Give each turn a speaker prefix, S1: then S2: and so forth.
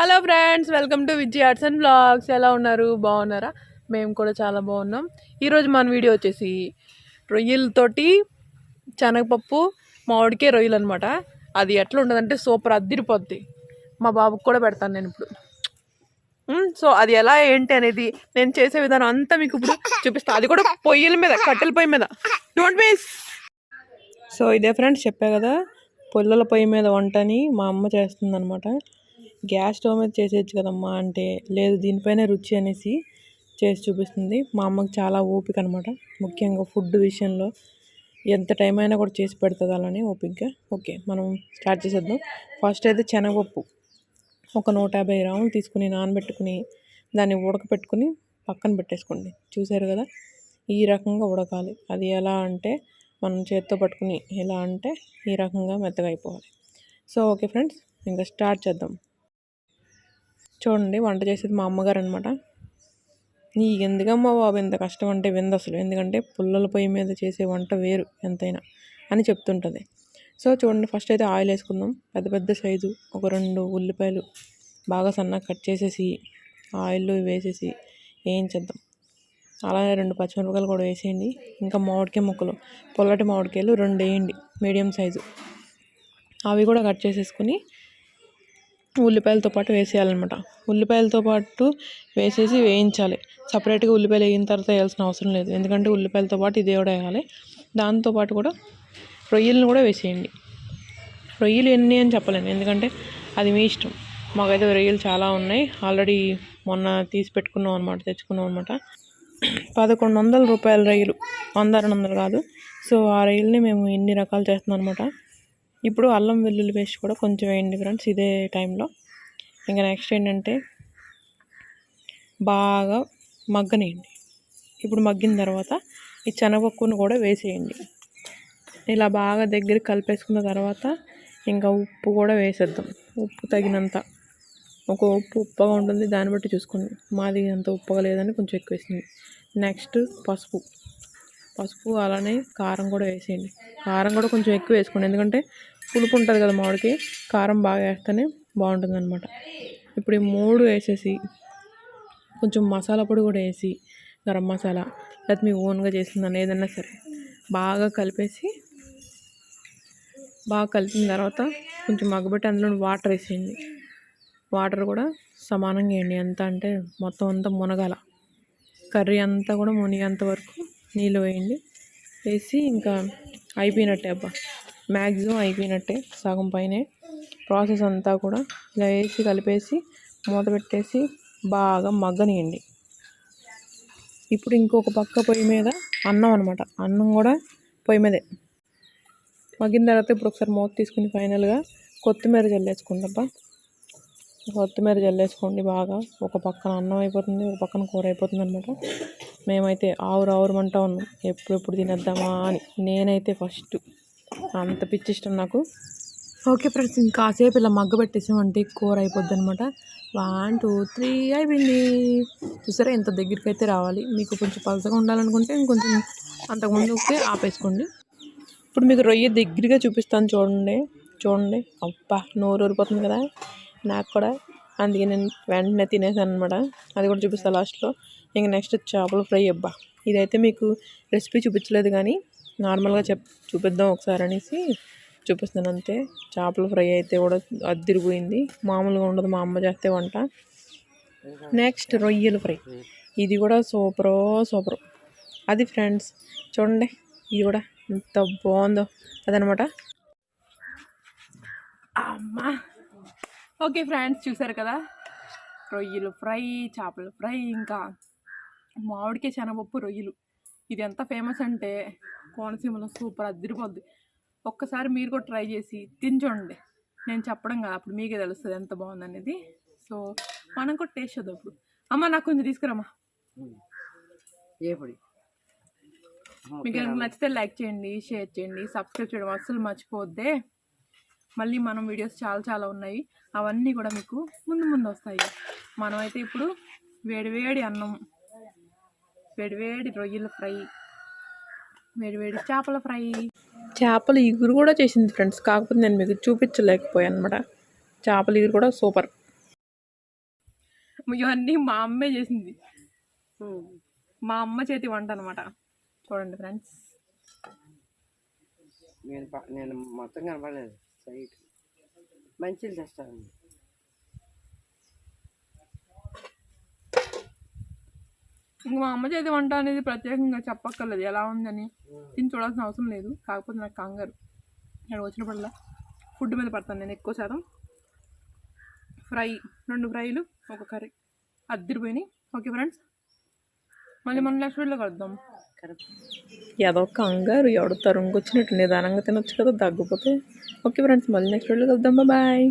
S1: Hello friends welcome to Vijay arts and blogs ఎలా ఉన్నారు? బాగున్నారా? మేము కూడా చాలా బాగున్నాం. ఈరోజు మన వీడియో వచ్చేసి రొయ్యలతోటి శనగపప్పు మామిడికే రొయ్యలు అనమాట అది ఎట్లా ఉంటుందంటే సూపర్ అద్దిరిపోద్ది. మా బాబుకి కూడా పెడతాను నేను ఇప్పుడు. సో అది ఎలా ఏంటి అనేది నేను చేసే విధానం అంతా మీకు ఇప్పుడు చూపిస్తాను అది కూడా పొయ్యిల మీద కట్టెల పొయ్యి మీద. డోంట్ మిస్ సో ఇదే ఫ్రెండ్స్ చెప్పా కదా. పొల్లల పొయ్యి మీద వంటని మా అమ్మ చేస్తుంది అనమాట గ్యాస్ స్టవ్ మీద చేసేయచ్చు కదమ్మా అంటే లేదు దీనిపైనే రుచి అనేసి చేసి చూపిస్తుంది. మా అమ్మకి చాలా ఓపిక అనమాట ముఖ్యంగా ఫుడ్ విషయంలో. ఎంత టైం అయినా కూడా చేసి పెడుతుంది అలానే ఓపికగా ఓకే మనం స్టార్ట్ చేసేద్దాం. ఫస్ట్ అయితే శనగపప్పు. ఒక నూట యాభై గ్రాములు తీసుకుని నానబెట్టుకుని దాన్ని ఉడకపెట్టుకుని పక్కన పెట్టేసుకోండి. చూసారు కదా? ఈ రకంగా ఉడకాలి. అది ఎలా అంటే మనం చేత్తో పట్టుకుని ఎలా అంటే ఈ రకంగా మెత్తగా అయిపోవాలి. సో ఓకే ఫ్రెండ్స్ ఇంకా స్టార్ట్ చేద్దాం. చూడండి వంట చేసేది మా అమ్మగారు అనమాట నీకు ఎందుకమ్మా బాబు ఎంత కష్టం అంటే విందు అసలు. ఎందుకంటే పుల్లల పొయ్యి మీద చేసే వంట వేరు ఎంతైనా అని చెప్తుంటుంది. సో చూడండి ఫస్ట్ అయితే ఆయిల్ వేసుకుందాం. పెద్ద పెద్ద సైజు ఒక రెండు ఉల్లిపాయలు బాగా సన్నగా కట్ చేసేసి ఆయిల్లో వేసేసి వేయించేద్దాం అలానే రెండు పచ్చిమిరపకాయలు కూడా వేసేయండి. ఇంకా మామిడికాయ ముక్కలు పొల్లటి మామిడికాయలు రెండు వేయండి మీడియం సైజు. అవి కూడా కట్ చేసేసుకుని ఉల్లిపాయలతో పాటు వేసేయాలన్నమాట. ఉల్లిపాయలతో పాటు వేసేసి వేయించాలి. సపరేట్గా ఉల్లిపాయలు వేయిన తర్వాత వేయాల్సిన అవసరం లేదు. ఎందుకంటే ఉల్లిపాయలతో పాటు ఇది కూడా వేయాలి. దాంతోపాటు కూడా రొయ్యలను కూడా వేసేయండి. రొయ్యలు ఎన్ని అని చెప్పలేను. ఎందుకంటే అది మీ ఇష్టం. మాకైతే రొయ్యలు చాలా ఉన్నాయి. ఆల్రెడీ మొన్న తీసి పెట్టుకున్నాం అనమాట తెచ్చుకున్నాం అనమాట పదకొండు వందల రూపాయల రొయ్యలు. వంద రెండు వందలు కాదు. సో ఆ రొయ్యల్ని మేము ఎన్ని రకాలు చేస్తున్నాం అనమాట ఇప్పుడు అల్లం వెల్లుల్లి పేస్ట్ కూడా కొంచెం వేయండి ఫ్రెండ్స్ ఇదే టైంలో. ఇంకా నెక్స్ట్ ఏంటంటే బాగా మగ్గనియండి. ఇప్పుడు మగ్గిన తర్వాత ఈ శనగపప్పును కూడా వేసేయండి. ఇలా బాగా దగ్గర కలిపేసుకున్న తర్వాత ఇంకా ఉప్పు కూడా వేసేద్దాం. ఉప్పు తగినంత. ఒక ఉప్పు ఉప్పగా ఉంటుంది దాన్ని బట్టి చూసుకోండి. మాది అంత ఉప్పగా లేదని కొంచెం ఎక్కువ వేసింది. నెక్స్ట్ పసుపు. పసుపు అలానే కారం కూడా వేసేయండి. కారం కూడా కొంచెం ఎక్కువ వేసుకోండి. ఎందుకంటే పులుపు ఉంటుంది కదా మామిడికి కారం బాగా వేస్తేనే బాగుంటుంది అనమాట ఇప్పుడు ఈ మూడు వేసేసి కొంచెం మసాలా పొడి కూడా వేసి గరం మసాలా లేకపోతే మీ ఓన్గా చేసిందని ఏదన్నా సరే బాగా కలిపేసి బాగా కలిపిన తర్వాత కొంచెం మగ్గబెట్టి అందులో వాటర్ వేసేయండి. వాటర్ కూడా సమానంగా వేయండి. ఎంత అంటే మొత్తం అంతా మునగాల. కర్రీ అంతా కూడా మునిగేంత వరకు నీళ్ళు వేయండి వేసి ఇంకా అయిపోయినట్టే అబ్బా. మ్యాక్సిమం అయిపోయినట్టే సగం పైనే. ప్రాసెస్ అంతా కూడా ఇలా వేసి కలిపేసి మూత పెట్టేసి బాగా మగ్గనియండి. ఇప్పుడు ఇంకొక పక్క పొయ్యి మీద అన్నం అనమాట అన్నం కూడా పొయ్యి మీదే. మగ్గిన తర్వాత ఇప్పుడు ఒకసారి మూత తీసుకుని ఫైనల్గా కొత్తిమీర జల్లేసుకుంటబ్బా కొత్తిమీర జల్లేసుకోండి బాగా. ఒక పక్కన అన్నం అయిపోతుంది ఒక పక్కన కూర అయిపోతుంది అనమాట మేమైతే ఆవురు ఆవురమంటా ఉన్నాం. ఎప్పుడెప్పుడు తినేద్దామా అని. నేనైతే ఫస్ట్. అంత పిచ్చి ఇష్టం నాకు. ఓకే ఫ్రెండ్స్ ఇంకాసేపు ఇలా మగ్గ పెట్టేసామంటే కూర అయిపోద్ది అనమాట వన్ టూ త్రీ అయిపోయింది. చూసారా ఎంత దగ్గరికి అయితే రావాలి. మీకు కొంచెం పలసగా ఉండాలనుకుంటే ఇంకొంచెం అంతకుముందుకే ఆపేసుకోండి. ఇప్పుడు మీకు రొయ్య దగ్గరగా చూపిస్తాను చూడండి. చూడండి. అబ్బా నోరు ఊరిపోతుంది కదా. నాకు కూడా అందుకే నేను వెంటనే తినేసాను అనమాట అది కూడా చూపిస్తాను లాస్ట్లో. ఇంక నెక్స్ట్ చేపల ఫ్రై అబ్బా. ఇదైతే మీకు రెసిపీ చూపించలేదు కానీ నార్మల్గా చెప్ చూపిద్దాం ఒకసారి అనేసి చూపిస్తాను అంతే. చేపల ఫ్రై అయితే కూడా అద్దిరిపోయింది మామూలుగా ఉండదు మా అమ్మ చేస్తే వంట. నెక్స్ట్ రొయ్యల ఫ్రై. ఇది కూడా సూపరో సూపర్. అది ఫ్రెండ్స్ చూడండి. ఇది కూడా ఎంత బాగుందో. అదనమాట. అమ్మా! ఓకే ఫ్రెండ్స్ చూసారు కదా? రొయ్యలు ఫ్రై చేపల ఫ్రై ఇంకా మామిడికాయ శనగపప్పు రొయ్యలు. ఇది ఎంత ఫేమస్ అంటే కోనసీమలో సూపర్ అదిరిపోద్ది ఒక్కసారి మీరు కూడా ట్రై చేసి తిని చూడండి. నేను చెప్పడం కాదు అప్పుడు మీకే తెలుస్తుంది ఎంత బాగుందనేది సో మనం కూడా టేస్ట్ చేద్దాం అప్పుడు అమ్మ నాకు కొంచెం
S2: ఏ పొడి?
S1: మీకు నచ్చితే లైక్ చేయండి షేర్ చేయండి సబ్స్క్రైబ్ చేయడం అస్సలు మర్చిపోద్దే. మళ్ళీ మనం వీడియోస్ చాలా చాలా ఉన్నాయి. అవన్నీ కూడా మీకు ముందు ముందు వస్తాయి. మనమైతే ఇప్పుడు వేడివేడి అన్నం వేడివేడి రొయ్యల ఫ్రై వేడివేడి చేపల ఫ్రై. చేపల ఇగురు కూడా చేసింది ఫ్రెండ్స్ కాకపోతే నేను మీకు చూపించలేకపోయాను అనమాట చేపల ఇగురు కూడా సూపర్. ఇవన్నీ మా అమ్మే చేసింది. మా అమ్మ చేతి వంట అనమాట చూడండి ఫ్రెండ్స్
S2: నేను నేను మొత్తం కనపడలేదు. సైట్. మంచిలు తెస్తాను
S1: ఇంక మా అమ్మ చేతి వంట అనేది ప్రత్యేకంగా చెప్పక్కర్లేదు. ఎలా ఉందని తిని చూడాల్సిన అవసరం లేదు. కాకపోతే నాకు కంగారు. ఇక్కడ వచ్చినప్పుడల్లా ఫుడ్ మీద పడతాను. నేను ఎక్కువ శాతం ఫ్రై రెండు ఫ్రైలు ఒక కర్రీ. అద్దరిపోయినాయి. Okay friends. మళ్ళీ మనం నెక్స్ట్ వీడియోలో కలుద్దాం. ఏదో కంగారు ఎవడో తరుముకొచ్చినట్టు నిదానంగా తినొచ్చు కదా తగ్గిపోతే. ఓకే ఫ్రెండ్స్ మళ్ళీ నెక్స్ట్ వెళ్ళి కలుద్దాం. బాయ్.